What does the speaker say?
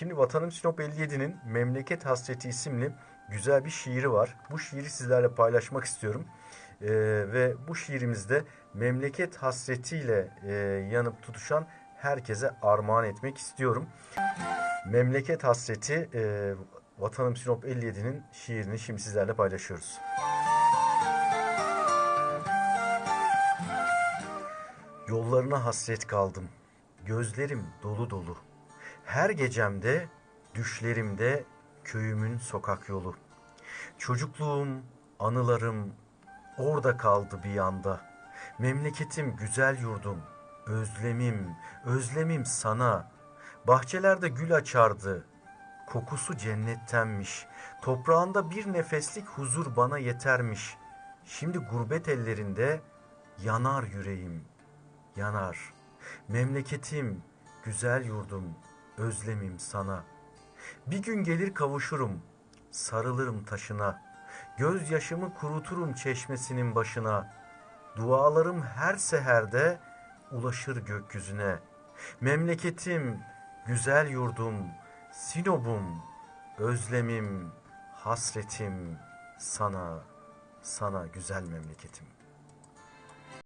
Şimdi Vatanım Sinop 57'nin Memleket Hasreti isimli güzel bir şiiri var. Bu şiiri sizlerle paylaşmak istiyorum. Ee, ve bu şiirimizde memleket hasretiyle e, yanıp tutuşan herkese armağan etmek istiyorum. Memleket hasreti e, Vatanım Sinop 57'nin şiirini şimdi sizlerle paylaşıyoruz. Yollarına hasret kaldım. Gözlerim dolu dolu. Her gecemde, düşlerimde köyümün sokak yolu. Çocukluğum, anılarım orada kaldı bir yanda. Memleketim güzel yurdum, özlemim, özlemim sana. Bahçelerde gül açardı, kokusu cennettenmiş. Toprağında bir nefeslik huzur bana yetermiş. Şimdi gurbet ellerinde yanar yüreğim, yanar. Memleketim, güzel yurdum, özlemim sana. Bir gün gelir kavuşurum, sarılırım taşına. Gözyaşımı kuruturum çeşmesinin başına. Dualarım her seherde ulaşır gökyüzüne. Memleketim, güzel yurdum, Sinop'um, özlemim, hasretim sana, sana güzel memleketim.